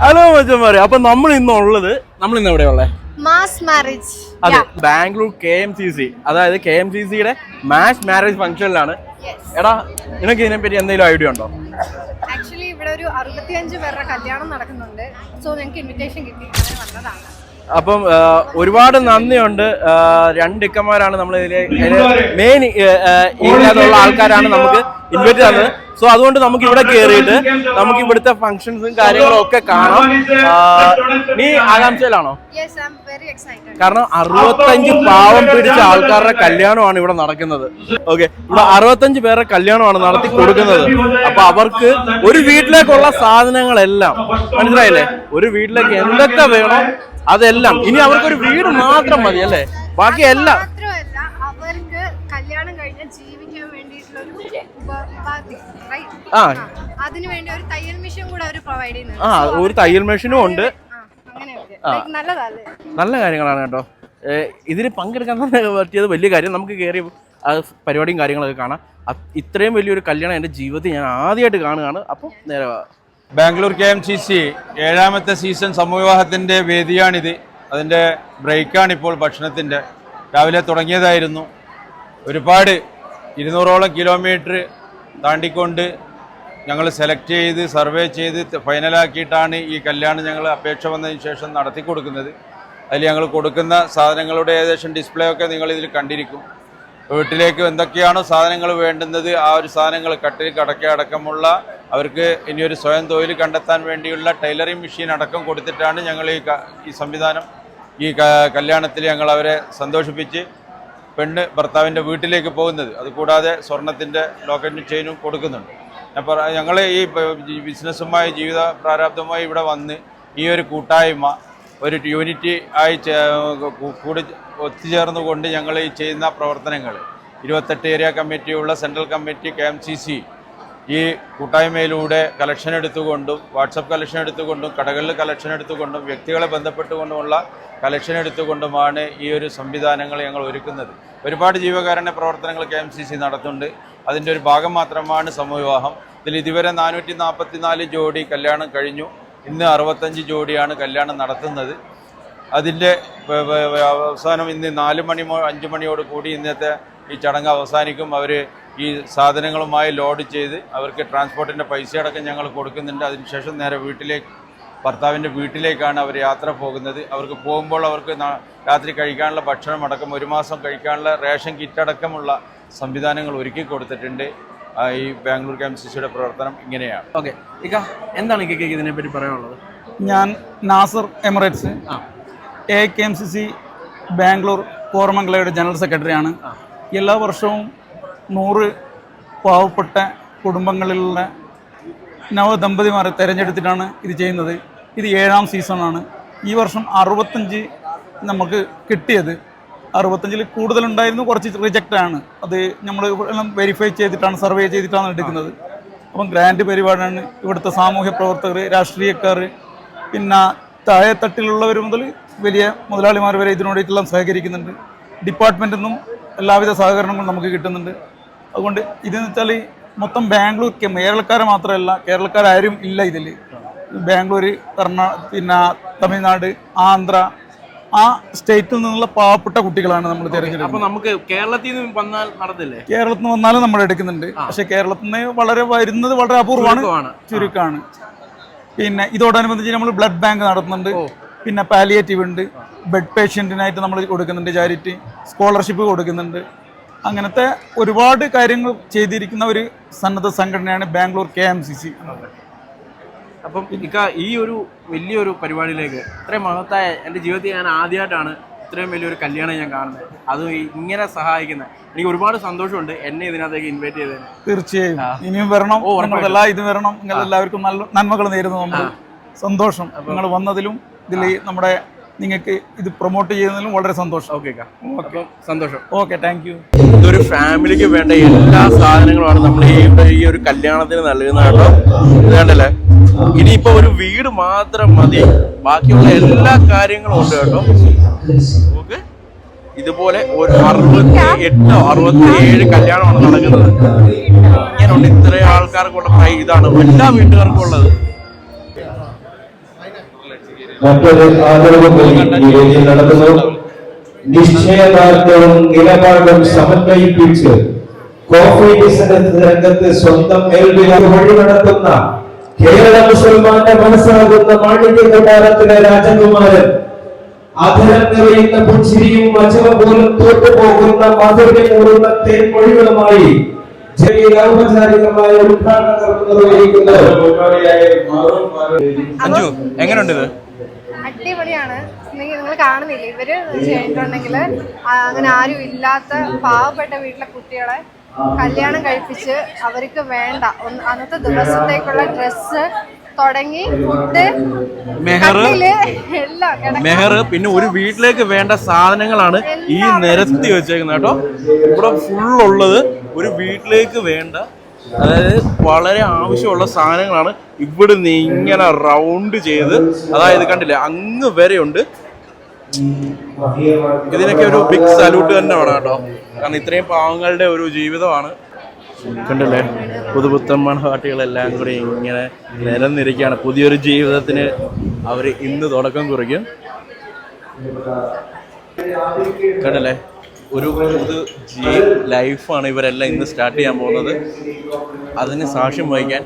Hello മച്ചന്മാരെ. അപ്പൊ നമ്മൾ ഇന്ന് ഉള്ളത് നമ്മൾ ഇന്ന് എവിടെയുള്ള മാസ് മാരേജ് അതെ Bangalore K M C C. അതായത് കെ എം സി സിയുടെ മാസ് മാരേജ് ഫംഗ്ഷനിലാണ് എടാ നിനക്ക് ഇതിനെപ്പറ്റി എന്തെങ്കിലും ഐഡിയ ഉണ്ടോ? ആക്ച്വലി ഇവിടെ ഒരു അറുപത്തിയഞ്ച് പേരുടെ കല്യാണം നടക്കുന്നുണ്ട്. സോ ഞങ്ങൾക്ക് ഇൻവിറ്റേഷൻ കിട്ടി. അങ്ങനെ വന്നതാണ്. അപ്പം ഒരുപാട് നന്ദിയുണ്ട്. രണ്ട് ഇക്കന്മാരാണ് നമ്മൾ ഇതിലെ മെയിൻ ഇതിനകത്തുള്ള ആൾക്കാരാണ് നമുക്ക് ഇൻവൈറ്റ് തന്നത് സോ അതുകൊണ്ട് നമുക്ക് ഇവിടെ കേറിയിട്ട് നമുക്ക് ഇവിടുത്തെ ഫംഗ്ഷൻസും കാര്യങ്ങളും ഒക്കെ കാണാം. നീ ആകാംക്ഷയിലാണോ? Yes I am very excited കാരണം അറുപത്തഞ്ച് പാവം പിടിച്ച ആൾക്കാരുടെ കല്യാണമാണ് ഇവിടെ നടക്കുന്നത്. ഓക്കെ ഇവിടെ അറുപത്തഞ്ച് പേരുടെ കല്യാണമാണ് നടത്തി കൊടുക്കുന്നത്. അപ്പൊ അവർക്ക് ഒരു വീട്ടിലേക്കുള്ള സാധനങ്ങളെല്ലാം മനസ്സിലായില്ലേ? ഒരു വീട്ടിലേക്ക് എന്തൊക്കെ വേണോ അതെല്ലാം. ഇനി അവർക്ക് ഒരു വീട് മാത്രം മതി അല്ലേ? ബാക്കി എല്ലാം അവർക്ക് കല്യാണം കഴിഞ്ഞ ജീവിക്കാൻ ആ. അതിനുവേണ്ടി ഒരു തയ്യൽ മെഷീൻ കൂടെ അവർ പ്രൊവൈഡ് ചെയ്യുന്നുണ്ട് ആ ഒരു തയ്യൽ മെഷീനും ഉണ്ട്. ആ, നല്ല കാര്യങ്ങളാണ് കേട്ടോ. ഇതിന് പങ്കെടുക്കാൻ തന്നെ പറ്റിയത് വലിയ കാര്യം. നമുക്ക് കയറി ആ പരിപാടിയും കാര്യങ്ങളൊക്കെ കാണാം. ഇത്രയും വലിയൊരു കല്യാണം എന്റെ ജീവിതത്തിൽ ഞാൻ ആദ്യമായിട്ട് കാണുകയാണ്. അപ്പോൾ നേരെ Bangalore K M C C ഏഴാമത്തെ സീസൺ സമൂഹത്തിന്റെ വേദിയാണിത്. അതിന്റെ ബ്രേക്കാണ് ഇപ്പോൾ ഭക്ഷണത്തിന്റെ. രാവിലെ തുടങ്ങിയതായിരുന്നു. ഒരുപാട് ഇരുന്നൂറോളം കിലോമീറ്റർ താണ്ടിക്കൊണ്ട് ഞങ്ങൾ സെലക്ട് ചെയ്ത് സർവേ ചെയ്ത് ഫൈനലാക്കിയിട്ടാണ് ഈ കല്യാണം ഞങ്ങൾ അപേക്ഷ വന്നതിന് ശേഷം നടത്തി കൊടുക്കുന്നത്. അതിൽ ഞങ്ങൾ കൊടുക്കുന്ന സാധനങ്ങളുടെ ഏകദേശം ഡിസ്പ്ലേ ഒക്കെ നിങ്ങൾ ഇതിൽ കണ്ടിരിക്കും. വീട്ടിലേക്ക് എന്തൊക്കെയാണോ സാധനങ്ങൾ വേണ്ടുന്നത് ആ ഒരു സാധനങ്ങൾ കട്ടിൽ കടക്ക അടക്കമുള്ള അവർക്ക് ഇനിയൊരു സ്വയം തൊഴിൽ കണ്ടെത്താൻ വേണ്ടിയുള്ള ടൈലറിംഗ് മെഷീൻ അടക്കം കൊടുത്തിട്ടാണ് ഞങ്ങൾ ഈ ഈ സംവിധാനം ഈ കല്യാണത്തിൽ ഞങ്ങൾ അവരെ സന്തോഷിപ്പിച്ച് പെണ്ണ് ഭർത്താവിന്റെ വീട്ടിലേക്ക് പോകുന്നത്. അതുകൂടാതെ സ്വർണത്തിന്റെ ലോക്കറ്റും ചെയിനും കൊടുക്കുന്നുണ്ട്. അപ്പോൾ ഞങ്ങൾ ഈ ബിസിനസ്സുമായി ജീവിത പ്രാരാബ്ദമായി ഇവിടെ വന്ന് ഈ ഒരു കൂട്ടായ്മ ഒരു യൂണിറ്റി ആയി കൂടി ഒത്തുചേർന്നുകൊണ്ട് ഞങ്ങൾ ഈ ചെയ്യുന്ന പ്രവർത്തനങ്ങൾ ഇരുപത്തെട്ട് area കമ്മിറ്റിയുള്ള central committee K M C C ഈ കൂട്ടായ്മയിലൂടെ കളക്ഷൻ എടുത്തുകൊണ്ടും വാട്സപ്പ് കളക്ഷൻ എടുത്തുകൊണ്ടും കടകളിൽ കളക്ഷൻ എടുത്തുകൊണ്ടും വ്യക്തികളെ ബന്ധപ്പെട്ടുകൊണ്ടുമുള്ള കളക്ഷൻ എടുത്തുകൊണ്ടുമാണ് ഈ ഒരു സംവിധാനങ്ങൾ ഞങ്ങൾ ഒരുക്കുന്നത്. ഒരുപാട് ജീവകാരുണ്യ പ്രവർത്തനങ്ങൾ കെ എം സി സി നടത്തുന്നുണ്ട്. അതിന്റെ ഒരു ഭാഗം മാത്രമാണ് സമൂഹവിവാഹം ഇതിൽ ഇതുവരെ നാനൂറ്റി നാൽപ്പത്തി നാല് ജോഡി കല്യാണം കഴിഞ്ഞു. ഇന്ന് അറുപത്തഞ്ച് ജോഡിയാണ് കല്യാണം നടത്തുന്നത്. അതിന്റെ അവസാനം ഇന്ന് നാല് മണി അഞ്ച് മണിയോട് കൂടി ഇന്നത്തെ ഈ ചടങ്ങ് അവസാനിക്കും. അവർ ഈ സാധനങ്ങളുമായി ലോഡ് ചെയ്ത് അവർക്ക് ട്രാൻസ്പോർട്ടിന്റെ പൈസ അടക്കം ഞങ്ങൾ കൊടുക്കുന്നുണ്ട്. അതിനുശേഷം നേരെ വീട്ടിലേക്ക് ഭർത്താവിന്റെ വീട്ടിലേക്കാണ് അവർ യാത്ര പോകുന്നത്. അവർക്ക് പോകുമ്പോൾ അവർക്ക് രാത്രി കഴിക്കാനുള്ള ഭക്ഷണം അടക്കം ഒരു മാസം കഴിക്കാനുള്ള റേഷൻ കിറ്റ് അടക്കമുള്ള സംവിധാനങ്ങൾ ഒരുക്കി കൊടുത്തിട്ടുണ്ട്. ഈ ബാംഗ്ലൂർ കെ എം സി സിയുടെ പ്രവർത്തനം ഇങ്ങനെയാണ്. ഓക്കെ. ഇക്ക എന്താണ് ഇക്കയ്ക്ക് ഇതിനെപ്പറ്റി പറയാനുള്ളത്? ഞാൻ നാസർ എമിറേറ്റ്സ് ആ. A K M C C Bangalore കോർമംഗ്ലയുടെ general സെക്രട്ടറിയാണ്. എല്ലാ വർഷവും നൂറ് പാവപ്പെട്ട കുടുംബങ്ങളിലുള്ള നവദമ്പതിമാരെ തിരഞ്ഞെടുത്തിട്ടാണ് ഇത് ചെയ്യുന്നത്. ഇത് ഏഴാം സീസണാണ്. ഈ വർഷം അറുപത്തഞ്ച് നമുക്ക് കിട്ടിയത്. അറുപത്തഞ്ചിൽ കൂടുതലുണ്ടായിരുന്നു കുറച്ച് റിജക്റ്റ് ആണ് അത് നമ്മൾ എല്ലാം വെരിഫൈ ചെയ്തിട്ടാണ് സർവേ ചെയ്തിട്ടാണ് എടുക്കുന്നത്. അപ്പം ഗ്രാൻഡ് പരിപാടിയാണ് ഇവിടുത്തെ സാമൂഹ്യ പ്രവർത്തകർ രാഷ്ട്രീയക്കാർ പിന്നെ താഴെത്തട്ടിലുള്ളവർ മുതൽ വലിയ മുതലാളിമാർ വരെ ഇതിനോടായിട്ടെല്ലാം സഹകരിക്കുന്നുണ്ട്. ഡിപ്പാർട്ട്മെന്റിൽ നിന്നും എല്ലാവിധ സഹകരണങ്ങളും നമുക്ക് കിട്ടുന്നുണ്ട്. അതുകൊണ്ട് ഇതെന്ന് വെച്ചാൽ മൊത്തം ബാംഗ്ലൂർ കേരളക്കാർ കേരളക്കാരെ മാത്രമല്ല കേരളക്കാരും ഇല്ല ഇതിൽ ബാംഗ്ലൂർ കർണാ പിന്നെ തമിഴ്നാട് ആന്ധ്ര ആ സ്റ്റേറ്റിൽ നിന്നുള്ള പാവപ്പെട്ട കുട്ടികളാണ് നമ്മൾ അപ്പൊ തിരഞ്ഞെടുക്കുന്നത്. നമുക്ക് കേരളത്തിൽ നിന്ന് വന്നാൽ നടത്തില്ലേ കേരളത്തിൽ നിന്ന് വന്നാലും നമ്മൾ എടുക്കുന്നുണ്ട്. പക്ഷെ കേരളത്തിൽ നിന്ന് വളരെ വരുന്നത് വളരെ അപൂർവമാണ്. ചുരുക്കമാണ്. പിന്നെ ഇതോടനുബന്ധിച്ച് നമ്മൾ ബ്ലഡ് ബാങ്ക് നടത്തുന്നുണ്ട്. പിന്നെ പാലിയേറ്റീവ് ഉണ്ട്. ബെഡ് പേഷ്യന്റിനായിട്ട് നമ്മൾ കൊടുക്കുന്നുണ്ട് ചാരിറ്റി സ്കോളർഷിപ്പ് കൊടുക്കുന്നുണ്ട്. അങ്ങനത്തെ ഒരുപാട് കാര്യങ്ങൾ ചെയ്തിരിക്കുന്ന ഒരു സന്നദ്ധ സംഘടനയാണ് Bangalore K M C C. അപ്പം ഈ ഒരു വലിയൊരു പരിപാടിയിലേക്ക് ഇത്രയും മഹത്തായ എന്റെ ജീവിതത്തിൽ ഞാൻ ആദ്യമായിട്ടാണ് ഇത്രയും വലിയൊരു കല്യാണം ഞാൻ കാണുന്നത്. അത് ഇങ്ങനെ സഹായിക്കുന്ന എനിക്ക് ഒരുപാട് സന്തോഷമുണ്ട് എന്നെ ഇതിനകത്തേക്ക് ഇൻവൈറ്റ് ചെയ്തതിന്. തീർച്ചയായും. ഇനിയും വരണം. ഇത് വരണം. നിങ്ങൾ എല്ലാവർക്കും നല്ല നന്മകൾ നേരുന്നു നമ്മൾ സന്തോഷം. നിങ്ങൾ വന്നതിലും ഇതിൽ നമ്മുടെ നിങ്ങൾക്ക് ഇത് പ്രൊമോട്ട് ചെയ്യുന്നതിലും വളരെ സന്തോഷം. ഓക്കെ സന്തോഷം. ഓക്കെ താങ്ക് യു ഇതൊരു ഫാമിലിക്ക് വേണ്ട എല്ലാ സാധനങ്ങളുമാണ്. നമ്മൾ ഈ ഒരു കല്യാണത്തിന് നൽകുന്നത് കേട്ടോ. ഇത് കണ്ടല്ലേ? ഇനിയിപ്പോ ഒരു വീട് മാത്രം മതി. ബാക്കിയുള്ള എല്ലാ കാര്യങ്ങളും ഉണ്ട് കേട്ടോ. ഇതുപോലെ ഒരു അറുപത്തി എട്ടോ അറുപത്തി ഏഴ് കല്യാണമാണ് നടക്കുന്നത്. ഇങ്ങനെയുണ്ട് ഇത്രയും ആൾക്കാർക്കുള്ള ഇതാണ് എല്ലാ വീട്ടുകാർക്കും ഉള്ളത്. മറ്റൊരു ആദരവ് കൂടി ഈ നടക്കുന്നു. നിശ്ചയദാർഢ്യവും നിലപാടും സമന്വയിപ്പിച്ച് രംഗത്ത് സ്വന്തം വഴി നടത്തുന്ന കേരള മുസൽമാന്റെ മനസ്സാകുന്ന മാണിക്യ കൊട്ടാരത്തിലെ രാജകുമാരൻ അധരം നിറയുന്ന പുഞ്ചിരിയും വചവ പോലും തോറ്റുപോകുന്ന മാധുര്യമൂറുന്ന തേൻമൊഴികളുമായി ഔപചാരികമായ ഉദ്ഘാടന നിർവഹിക്കുന്നത് എങ്ങനെയുണ്ട് അടിപൊളിയാണ്. നിങ്ങൾ കാണുന്നില്ല? ഇവർ ചെയ്തിട്ടുണ്ടെങ്കിൽ അങ്ങനെ ആരും ഇല്ലാത്ത പാവപ്പെട്ട വീട്ടിലെ കുട്ടികളെ കല്യാണം കഴിപ്പിച്ച് അവർക്ക് വേണ്ട. അന്നത്തെ ദിവസത്തേക്കുള്ള ഡ്രസ്സ് തുടങ്ങി ഫുഡ് മെഹർ എല്ലാം മെഹർ പിന്നെ ഒരു വീട്ടിലേക്ക് വേണ്ട സാധനങ്ങളാണ് ഈ നിരത്തി വെച്ചേക്കുന്നത് കേട്ടോ. ഇവിടെ ഫുള്ളുള്ളത് ഒരു വീട്ടിലേക്ക് വേണ്ട അതായത് വളരെ ആവശ്യമുള്ള സാധനങ്ങളാണ് ഇവിടുന്ന് ഇങ്ങനെ റൗണ്ട് ചെയ്ത് അതായത് കണ്ടില്ലേ അങ്ങ് വരെയുണ്ട്. ഇതിനൊക്കെ ഒരു ബിഗ് സല്യൂട്ട് തന്നെ വേണം കേട്ടോ. കാരണം ഇത്രയും പാവങ്ങളുടെ ഒരു ജീവിതമാണ്. കണ്ടല്ലേ പുതുപുത്തൻ മണവാട്ടികളെല്ലാം കൂടി ഇങ്ങനെ നിരന്നിരിക്കുകയാണ് പുതിയൊരു ജീവിതത്തിന് അവർ ഇന്ന് തുടക്കം കുറിക്കും. കണ്ടല്ലേ ഒരു പുതു ജീ ലൈഫാണ് ഇവരെല്ലാം ഇന്ന് സ്റ്റാർട്ട് ചെയ്യാൻ പോകുന്നത്. അതിന് സാക്ഷ്യം വഹിക്കാൻ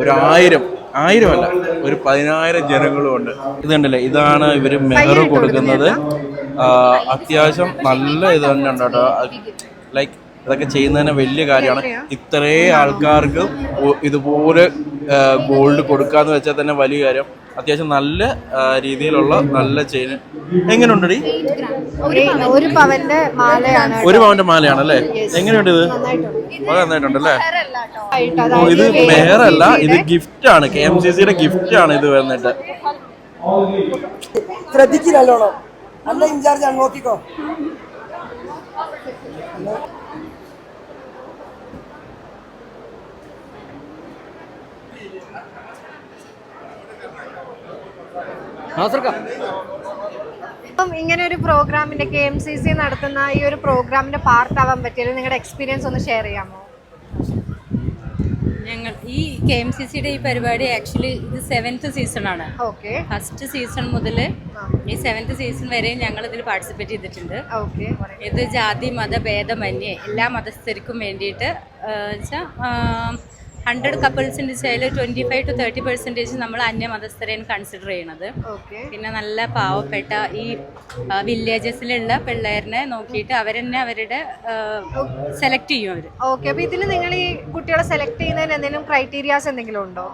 ഒരായിരം ആയിരം ആയിരമല്ല ഒരു പതിനായിരം ജനങ്ങളും ഉണ്ട്. ഇത് കണ്ടില്ലേ? ഇതാണ് ഇവർ മെഹർ കൊടുക്കുന്നത്. അത്യാവശ്യം നല്ല ഇത് തന്നെ ഉണ്ട് കേട്ടോ ലൈക്ക് ഇതൊക്കെ ചെയ്യുന്നതിന് വലിയ കാര്യമാണ്. ഇത്രേ ആൾക്കാർക്ക് ഇതുപോലെ ഗോൾഡ് കൊടുക്കാന്ന് വെച്ചാൽ തന്നെ വലിയ കാര്യം. അത്യാവശ്യം നല്ല രീതിയിലുള്ള നല്ല ചെയിൻ എങ്ങനെയുണ്ടടി? ഒരു- ഒരു പവന്റെ മാലയാണ് ഒരു പവന്റെ മാലയാണ് അല്ലേ എങ്ങനെയുണ്ട് ഇത്? വളരെ നന്നായിട്ടുണ്ട് അല്ലേ ഇത് അല്ല ഇത് ഗിഫ്റ്റ് ആണ് കെ എം സി സിയുടെ ഗിഫ്റ്റ് ആണ് ഇത് വന്നിട്ട്. ശ്രദ്ധിച്ചില്ലല്ലോ നല്ല ഇൻചാർജ് ആണ് നോക്കിക്കോ. അപ്പം ഇങ്ങനെ ഒരു പ്രോഗ്രാമിന്റെ കെ എം സി സി നടത്തുന്ന ഈ ഒരു പ്രോഗ്രാമിന്റെ പാർട്ട് ആവാൻ പറ്റിയത് നിങ്ങളുടെ എക്സ്പീരിയൻസ് ഒന്ന് ഷെയർ ചെയ്യാമോ? ഞങ്ങൾ ഈ കെ എം സി സിയുടെ ഈ പരിപാടി ആക്ച്വലി ഇത് സെവൻത്ത് സീസണാണ്. ഓക്കെ. ഫസ്റ്റ് സീസൺ മുതൽ ഈ സെവൻത്ത് സീസൺ വരെ ഞങ്ങൾ ഇതിൽ പാർട്ടിസിപ്പേറ്റ് ചെയ്തിട്ടുണ്ട്. ഓക്കെ. ഇത് ജാതി മത ഭേദമന്യേ എല്ലാ മതസ്ഥർക്കും വേണ്ടിയിട്ട് വെച്ചാൽ ഹൺഡ്രഡ് കപ്പിൾസിന്റെ വെച്ചാൽ twenty five to thirty percentage നമ്മൾ അന്യ മതസ്ഥരെയാണ് കൺസിഡർ ചെയ്യണത് പിന്നെ നല്ല പാവപ്പെട്ട ഈ വില്ലേജസിലുള്ള പിള്ളേരിനെ നോക്കിയിട്ട് അവരെന്നെ അവരുടെ സെലക്ട് ചെയ്യും അവർ ഓക്കെ. അപ്പോൾ ഇതിൽ നിങ്ങൾ ഈ കുട്ടികളെ സെലക്ട് ചെയ്യുന്നതിന് എന്തെങ്കിലും ക്രൈറ്റീരിയാസ് എന്തെങ്കിലും ഉണ്ടോ?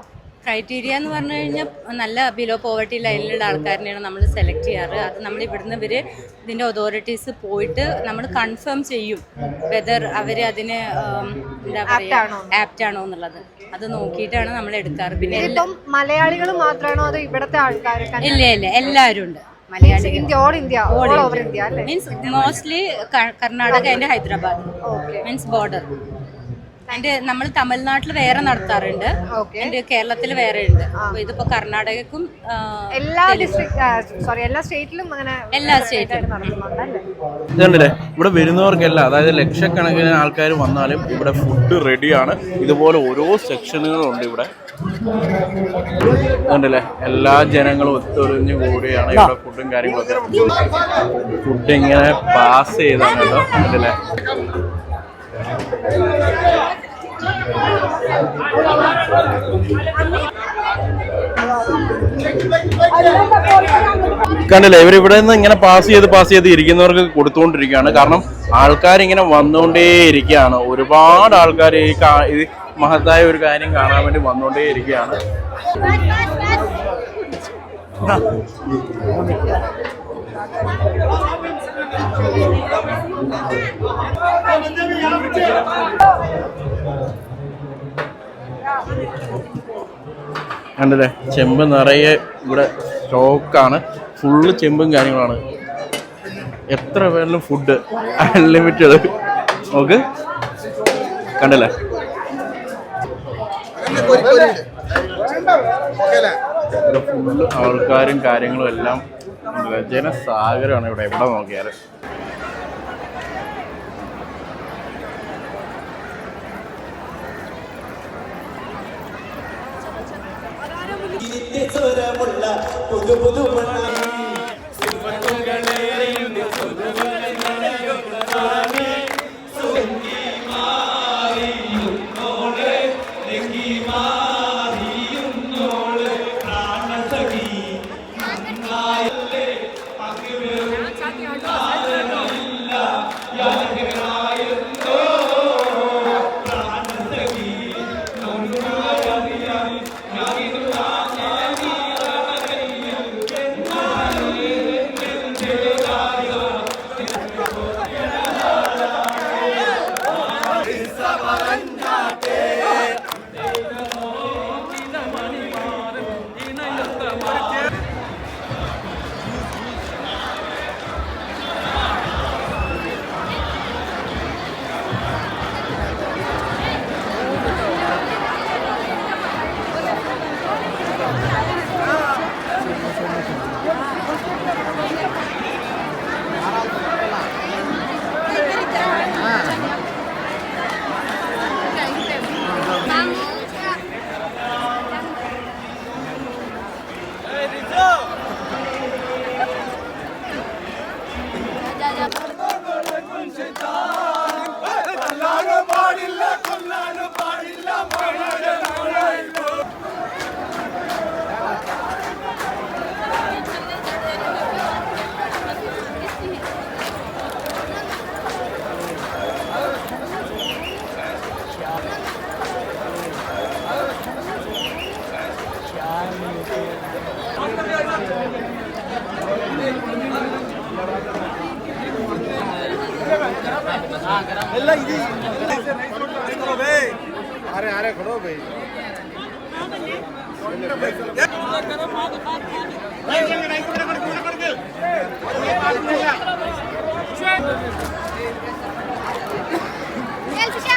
ക്രൈറ്റീരിയ എന്ന് പറഞ്ഞു കഴിഞ്ഞാൽ നല്ല ബിലോ പോവർട്ടി ലൈനിലുള്ള ആൾക്കാരിനെയാണ് നമ്മൾ സെലക്ട് ചെയ്യാറ്. അത് നമ്മൾ ഇവിടുന്ന് ഇവർ ഇതിന്റെ അതോറിറ്റീസ് പോയിട്ട് നമ്മൾ കൺഫേം ചെയ്യും വെദർ അവർ അതിന് എന്താ പറയുക ആപ്റ്റ് ആണോ എന്നുള്ളത്. അത് നോക്കിയിട്ടാണ് നമ്മൾ എടുക്കാറ്. പിന്നെ മലയാളികൾ മാത്രമാണോ അതോ ഇവിടുത്തെ ആൾക്കാർ ഇല്ല ഇല്ല. എല്ലാവരും ഉണ്ട്. മലയാളികൾ. അല്ലേ? Means mostly Karnataka and Hyderabad. Means border and നമ്മൾ തമിഴ്നാട്ടിൽ വേറെ നടത്താറുണ്ട്. എന്റെ ആൻഡ് കേരളത്തിൽ വേറെ ഉണ്ട്. അപ്പോൾ ഇതിപ്പോ കർണാടകക്കും എല്ലാ ഡിസ്ട്രിക്ട് സോറി എല്ലാ സ്റ്റേറ്റിലും അങ്ങനെ എല്ലാ സ്റ്റേറ്റിലും. ഇതുണ്ടല്ലേ? ഇവിടെ വരുന്നവർക്കെല്ലാം അതായത് ലക്ഷക്കണക്കിന് ആൾക്കാർ വന്നാലും ഇവിടെ ഫുഡ് റെഡിയാണ് ഇതുപോലെ ഓരോ സെക്ഷനുകളുണ്ട് ഇവിടെ. ഇതുണ്ടല്ലേ? എല്ലാ ജനങ്ങളും ഒത്തൊരുഞ്ഞു കൂടിയാണ് ഇവിടെ ഫുഡും കാര്യങ്ങളൊക്കെ. ഫുഡ് ഇങ്ങനെ പാസ് ചെയ്താണ് കേട്ടോ. കണ്ടില്ലേ ഇവർ ഇവിടെ നിന്ന് ഇങ്ങനെ പാസ് ചെയ്ത് പാസ് ചെയ്ത് ഇരിക്കുന്നവർക്ക് കൊടുത്തുകൊണ്ടിരിക്കുകയാണ്. കാരണം ആൾക്കാരിങ്ങനെ വന്നുകൊണ്ടേ ഇരിക്കുകയാണ്. ഒരുപാട് ആൾക്കാർ ഈ ഈ മഹത്തായ ഒരു കാര്യം കാണാൻ വേണ്ടി വന്നുകൊണ്ടേ ഇരിക്കുകയാണ്. കണ്ടില്ലേ? ചെമ്പ് നിറയെ ഇവിടെ സ്റ്റോക്കാണ് ഫുള്ള് ചെമ്പും കാര്യങ്ങളാണ്. എത്ര പേരിലും ഫുഡ് അൺലിമിറ്റഡ് നോക്ക്. കണ്ടല്ലേ? ഇവിടെ ഫുള്ള് ആൾക്കാരും കാര്യങ്ങളും എല്ലാം? ജനസാഗരമാണ് ഇവിടെ എവിടെ നോക്കിയാലും. ഇതിന്റെ സ്വരമുള്ള പുതു అరే అరే కొడో భయ్ తెలుసు